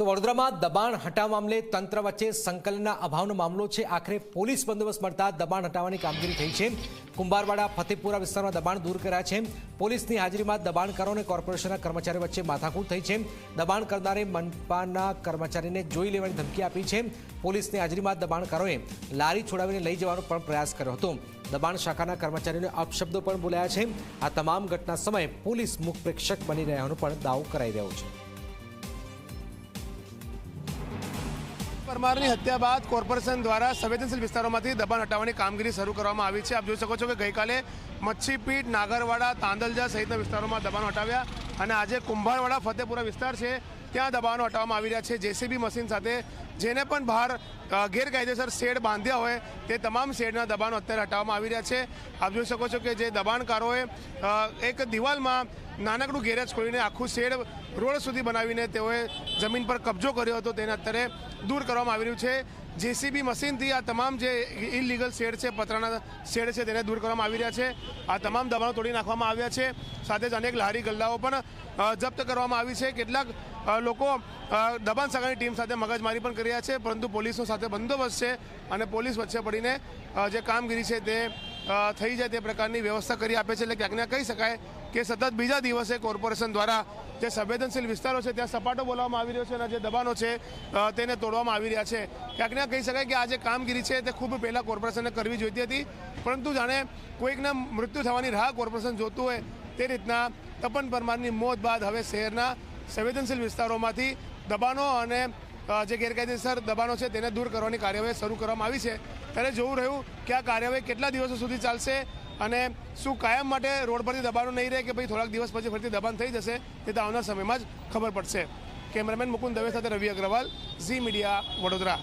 તો વડોદરામાં દબાણ હટાવ મામલે તંત્ર વચ્ચે સંકલનના અભાવનો મામલો છે. આખરે પોલીસ બંદોબસ્ત મળતા દબાણ હટાવવાની કામગીરી થઈ છે. કુંભારવાડા, ફતેપુરા વિસ્તારમાં દબાણ દૂર કર્યા છે. પોલીસની હાજરીમાં દબાણકારો અને કોર્પોરેશનના કર્મચારીઓ વચ્ચે માથાકૂટ થઈ છે. દબાણ કરનારે મનપાના કર્મચારીને જોઈ લેવાની ધમકી આપી છે. પોલીસની હાજરીમાં દબાણકારોએ લારી છોડાવીને લઈ જવાનો પણ પ્રયાસ કર્યો હતો. દબાણ શાખાના કર્મચારીઓને અપશબ્દો પણ બોલાયા છે. આ તમામ ઘટના સમયે પોલીસ મુખ પ્રેક્ષક બની રહ્યાનો પણ દાવો કરાઈ રહ્યો છે. પરમારની હત્યા બાદ કોર્પોરેશન દ્વારા સંવેદનશીલ વિસ્તારોમાંથી દબાણ હટાવવાની કામગીરી શરૂ કરવામાં આવી છે. આપ જોઈ શકો છો કે ગઈકાલે મચ્છીપીટ, નાગરવાડા, તાંદલજા સહિતના વિસ્તારોમાં દબાણ હટાવ્યા. અને આજે કુંભારવાડા ફતેપુરા વિસ્તાર છે, ત્યાં દબાણો હટાવવામાં આવી રહ્યા છે. જેસીબી મશીન સાથે જેને પણ બહાર ગેરકાયદેસર શેડ બાંધ્યા હોય, તે તમામ શેડના દબાણો અત્યારે હટાવવામાં આવી રહ્યા છે. આપ જોઈ શકો છો કે જે દબાણકારોએ એક દિવાલમાં નાનકડું ગેરેજ ખોલીને આખું શેડ રોડ સુધી બનાવીને તેઓએ જમીન પર કબજો કર્યો હતો, તેને અત્યારે દૂર કરવામાં આવી રહ્યું છે. જેસીબી મશીનથી આ તમામ જે ઇલીગલ શેડ છે, પતરાના શેડ છે, તેને દૂર કરવામાં આવી રહ્યા છે. આ તમામ દબાણો તોડી નાખવામાં આવ્યા છે. સાથે જ અનેક લારી ગલ્લાઓ પણ જપ્ત કરવામાં આવી છે. કેટલાક લોકો દબાણ શાખાની ટીમ સાથે મગજમારી પણ કરી રહ્યા છે, પરંતુ પોલીસનો સાથે બંદોબસ્ત છે અને પોલીસ વચ્ચે પડીને જે કામગીરી છે તે થઈ જાય તે પ્રકારની વ્યવસ્થા કરી આપે છે. એટલે ક્યાંક ને કહી શકાય કે સતત બીજા દિવસે કોર્પોરેશન દ્વારા જે સંવેદનશીલ વિસ્તારો છે, ત્યાં સપાટો બોલાવવામાં આવી રહ્યો છે અને જે દબાણો છે તેને તોડવામાં આવી રહ્યા છે. ક્યાંક કહી શકાય કે આ જે કામગીરી છે તે ખૂબ પહેલાં કોર્પોરેશને કરવી જોઈતી હતી, પરંતુ જાણે કોઈકના મૃત્યુ થવાની રાહ કોર્પોરેશન જોતું હોય તે રીતના તપન પરમારની મોત બાદ હવે શહેરના સંવેદનશીલ વિસ્તારોમાંથી દબાણો અને જે ગેરકાયદેસર દબાણો છે તેને દૂર કરવાની કાર્યવાહી શરૂ કરવામાં આવી છે. ત્યારે જોવું રહ્યું કે આ કાર્યવાહી કેટલા દિવસો સુધી ચાલશે અને શું કાયમ માટે રોડ પરથી દબાણો નહીં રહે કે ભાઈ થોડાક દિવસ પછી ફરીથી દબાણ થઈ જશે તે તો આવનાર સમયમાં જ ખબર પડશે. કેમેરામેન મુકુંદ દવે સાથે રવિ અગ્રવાલ, ઝી મીડિયા વડોદરા.